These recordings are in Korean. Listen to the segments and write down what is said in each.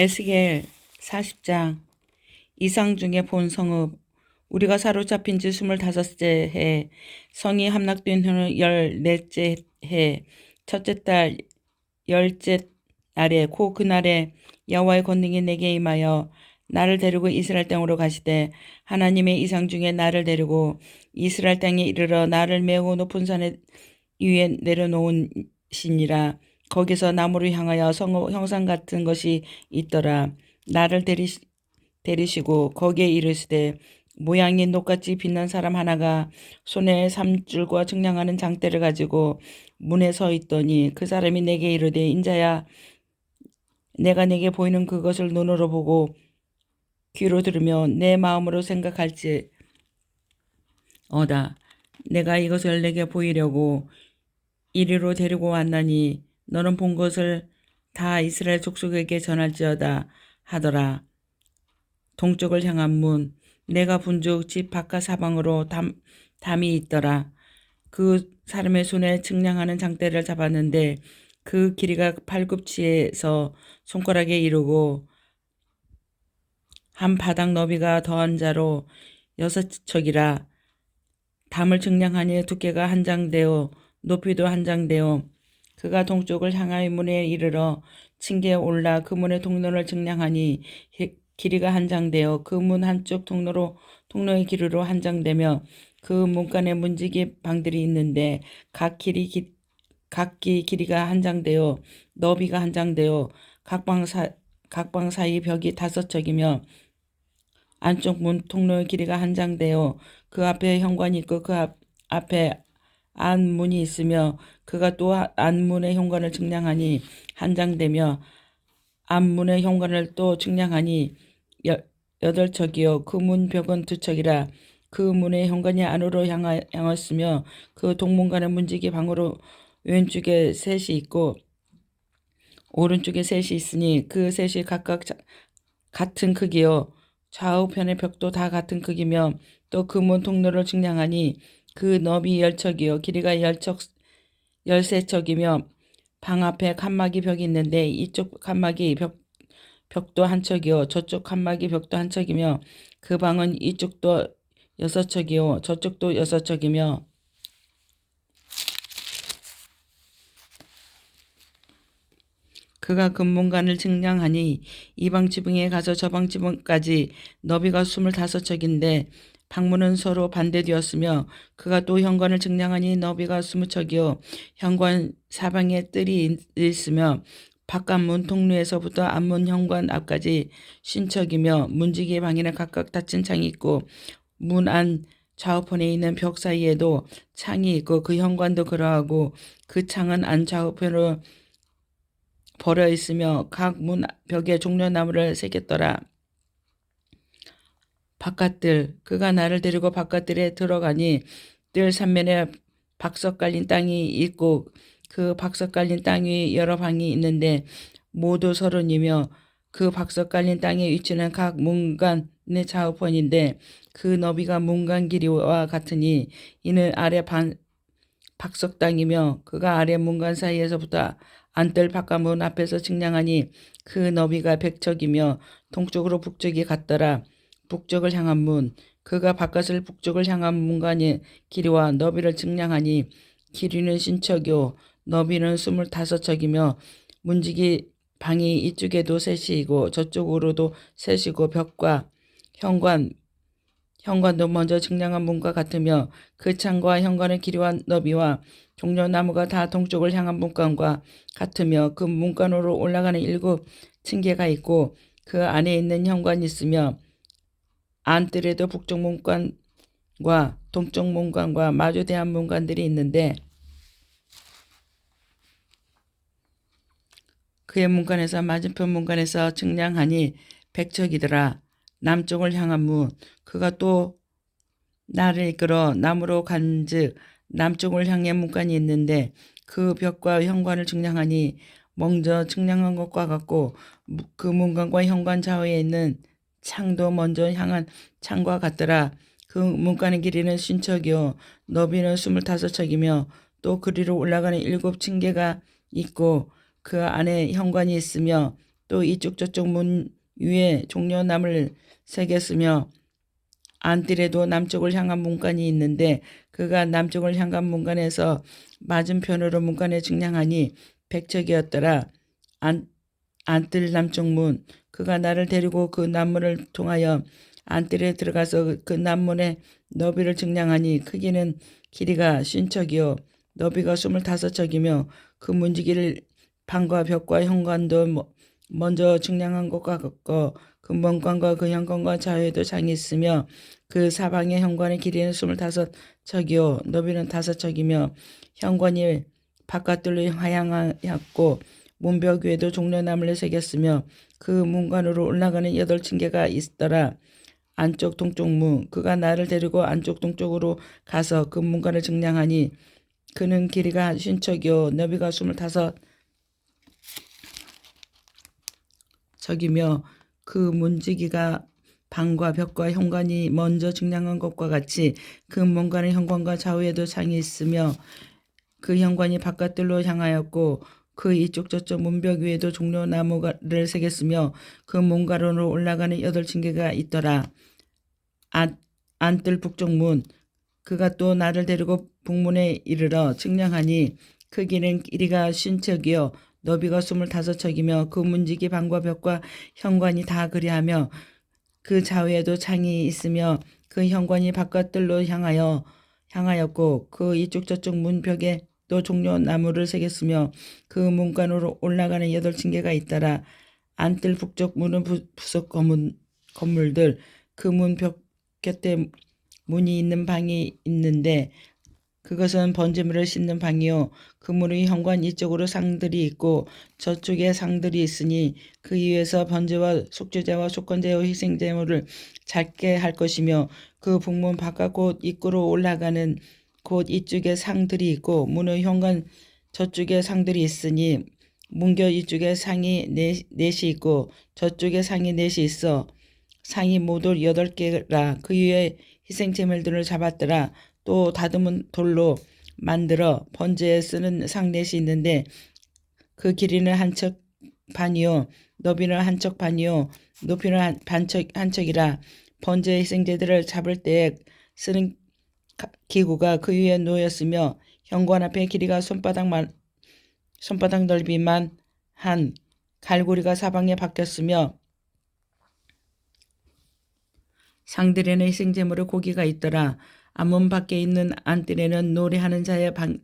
에스겔 40장 이상 중에 본 성읍 우리가 사로잡힌 지 스물다섯째 해 성이 함락된 후 열넷째 해 첫째 달 열째 날에 고 그날에 여호와의 권능이 내게 임하여 나를 데리고 이스라엘 땅으로 가시되 하나님의 이상 중에 나를 데리고 이스라엘 땅에 이르러 나를 매우 높은 산에 위에 내려놓으시니라 거기서 나무를 향하여 성읍 형상 같은 것이 있더라. 나를 데리, 데리시고 거기에 이르시되 모양이 녹같이 빛난 사람 하나가 손에 삼줄과 측량하는 장대를 가지고 문에 서 있더니 그 사람이 내게 이르되 인자야 내가 내게 보이는 그것을 눈으로 보고 귀로 들으며 내 마음으로 생각할지 어다. 내가 이것을 내게 보이려고 이리로 데리고 왔나니 너는 본 것을 다 이스라엘 족속에게 전할지어다 하더라. 동쪽을 향한 문 내가 본즉 집 바깥 사방으로 담, 담이 있더라. 그 사람의 손에 측량하는 장대를 잡았는데 그 길이가 팔굽치에서 손가락에 이르고 한 바닥 너비가 더한 자로 여섯 척이라 담을 측량하니 두께가 한 장 되어 높이도 한 장 되어 그가 동쪽을 향하여 문에 이르러 층계에 올라 그 문의 통로를 측량하니 히- 길이가 한 장되어 그 문 한쪽 통로로 통로의 길이로 한 장되며 그 문간에 문지기 방들이 있는데 각 길이 기, 각기 길이가 한 장되어 너비가 한 장되어 각방 사 각방 사이 벽이 다섯 척이며 안쪽 문 통로의 길이가 한 장되어 그 앞에 현관이 있고 그 앞, 앞에 안문이 있으며 그가 또 안문의 현관을 측량하니 한 장되며 안문의 현관을 또 측량하니 여, 여덟 척이요. 그 문 벽은 두 척이라 그 문의 현관이 안으로 향하, 향했으며 그 동문간의 문지기 방으로 왼쪽에 셋이 있고 오른쪽에 셋이 있으니 그 셋이 각각 자- 같은 크기요. 좌우편의 벽도 다 같은 크기며 또 그 문 통로를 측량하니 그 너비 열척이요. 길이가 열척 열세척이며 방 앞에 칸막이 벽이 있는데 이쪽 칸막이 벽 벽도 한 척이요. 저쪽 칸막이 벽도 한 척이며 그 방은 이쪽도 여섯 척이요. 저쪽도 여섯 척이며 그가 금문관을 측량하니 이 방 지붕에 가서 저 방 지붕까지 너비가 스물다섯 척인데 방문은 서로 반대되었으며 그가 또 현관을 측량하니 너비가 스무 척이요 현관 사방에 뜰이 있으며 바깥 문 통로에서부터 앞문 현관 앞까지 신척이며 문지기 방에는 각각 닫힌 창이 있고 문 안 좌우편에 있는 벽 사이에도 창이 있고 그 현관도 그러하고 그 창은 안 좌우편으로 벌어 있으며 각 문 벽에 종려나무를 새겼더라. 바깥들 그가 나를 데리고 바깥들에 들어가니 뜰 삼면에 박석 깔린 땅이 있고 그 박석 깔린 땅이 여러 방이 있는데 모두 서른이며 그 박석 깔린 땅의 위치는 각 문간의 좌우편인데 그 너비가 문간 길이와 같으니 이는 아래 반 박석 땅이며 그가 아래 문간 사이에서부터 안뜰 바깥문 앞에서 측량하니 그 너비가 백척이며 동쪽으로 북쪽이 같더라. 북쪽을 향한 문 그가 바깥을 북쪽을 향한 문간의 길이와 너비를 측량하니 길이는 신척이요 너비는 스물다섯 척이며 문지기 방이 이쪽에도 셋이고 저쪽으로도 셋이고 벽과 현관 현관도 먼저 측량한 문과 같으며 그 창과 현관의 길이와 너비와 종려나무가 다 동쪽을 향한 문간과 같으며 그 문간으로 올라가는 일곱 층계가 있고 그 안에 있는 현관이 있으며 안뜰에도 북쪽 문간과 동쪽 문간과 마주대한 문간들이 있는데 그의 문간에서 맞은편 문간에서 측량하니 백척이더라. 남쪽을 향한 문 그가 또 나를 이끌어 남으로 간즉 남쪽을 향해 문간이 있는데 그 벽과 현관을 측량하니 먼저 측량한 것과 같고 무- 그 문간과 현관 좌우에 있는 창도 먼저 향한 창과 같더라. 그 문간의 길이는 신척이요 너비는 스물다섯 척이며 또 그리로 올라가는 일곱 층계가 있고 그 안에 현관이 있으며 또 이쪽 저쪽 문 위에 종려나무를 새겼으며 안뜰에도 남쪽을 향한 문간이 있는데 그가 남쪽을 향한 문간에서 맞은편으로 문간에 증량하니 백척이었더라. 안, 안뜰 남쪽 문 그가 나를 데리고 그 남문을 통하여 안뜰에 들어가서 그 남문의 너비를 증량하니 크기는 길이가 쉰척이요. 너비가 스물다섯 척이며 그 문지기를 방과 벽과 현관도 뭐- 먼저 증량한 것과 같고 그 먼관과 그 현관과 좌우에도 장이 있으며 그 사방의 현관의 길이는 스물다섯 척이요. 너비는 다섯 척이며 현관이 바깥들로 하향하였고 문벽 위에도 종려나무를 새겼으며 그 문관으로 올라가는 여덟 층계가 있더라. 안쪽 동쪽 문 그가 나를 데리고 안쪽 동쪽으로 가서 그 문관을 증량하니 그는 길이가 쉰척이요 너비가 스물다섯 척이며 그 문지기가 방과 벽과 현관이 먼저 증량한 것과 같이 그 문관의 현관과 좌우에도 창이 있으며 그 현관이 바깥들로 향하였고 그 이쪽 저쪽 문벽 위에도 종려나무를 새겼으며 그 문가로로 올라가는 여덟 층계가 있더라. 안, 안뜰 북쪽 문 그가 또 나를 데리고 북문에 이르러 측량하니 크기는 길이가 쉰척이요 너비가 스물다섯 척이며 그 문지기 방과 벽과 현관이 다 그리하며 그 좌우에도 창이 있으며 그 현관이 바깥들로 향하여 향하였고 그 이쪽 저쪽 문벽에 또 종려 나무를 새겼으며 그 문간으로 올라가는 여덟 층계가 있더라. 안뜰 북쪽 문은 부, 부속 건물, 건물들 그 문 벽 곁에 문이 있는 방이 있는데 그것은 번제물을 씻는 방이요 그 문의 현관 이쪽으로 상들이 있고 저쪽에 상들이 있으니 그 위에서 번제와 속죄제와 속건제와 희생제물을 작게 할 것이며 그 북문 바깥 곳 입구로 올라가는 곳 이쪽에 상들이 있고 문의 현관 저쪽에 상들이 있으니 문겨 이쪽에 상이 네, 넷이 있고 저쪽에 상이 넷이 있어 상이 모두 여덟 개라. 그 위에 희생 제물들을 잡았더라. 또 다듬은 돌로 만들어 번제에 쓰는 상넷이 있는데 그 길이는 한 척 반이요. 너비는 한 척 반이요. 높이는 한, 반척 한 척이라. 번제 희생제들을 잡을 때에 쓰는 가- 기구가 그 위에 놓였으며 현관 앞에 길이가 손바닥만 손바닥 넓이만 한 갈고리가 사방에 박혔으며 상들에는 희생제물의 고기가 있더라. 앞문 밖에 있는 안뜰에는 노래하는 자의 방,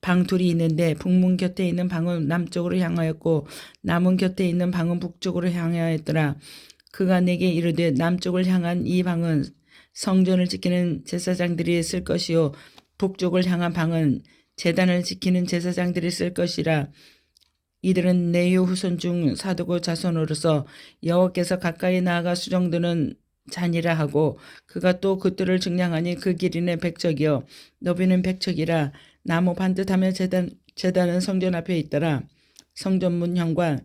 방둘이 있는데 북문 곁에 있는 방은 남쪽으로 향하였고 남문 곁에 있는 방은 북쪽으로 향하였더라. 그가 내게 이르되 남쪽을 향한 이 방은 성전을 지키는 제사장들이 쓸 것이요. 북쪽을 향한 방은 재단을 지키는 제사장들이 쓸 것이라. 이들은 내유 후손 중 사두고 자손으로서 여호와께서 가까이 나아가 수정드는 잔이라 하고 그가 또 그들을 증량하니 그 길이는 백척이요. 너비는 백척이라. 나무 반듯하며 재단 재단은 성전 앞에 있더라. 성전문 현관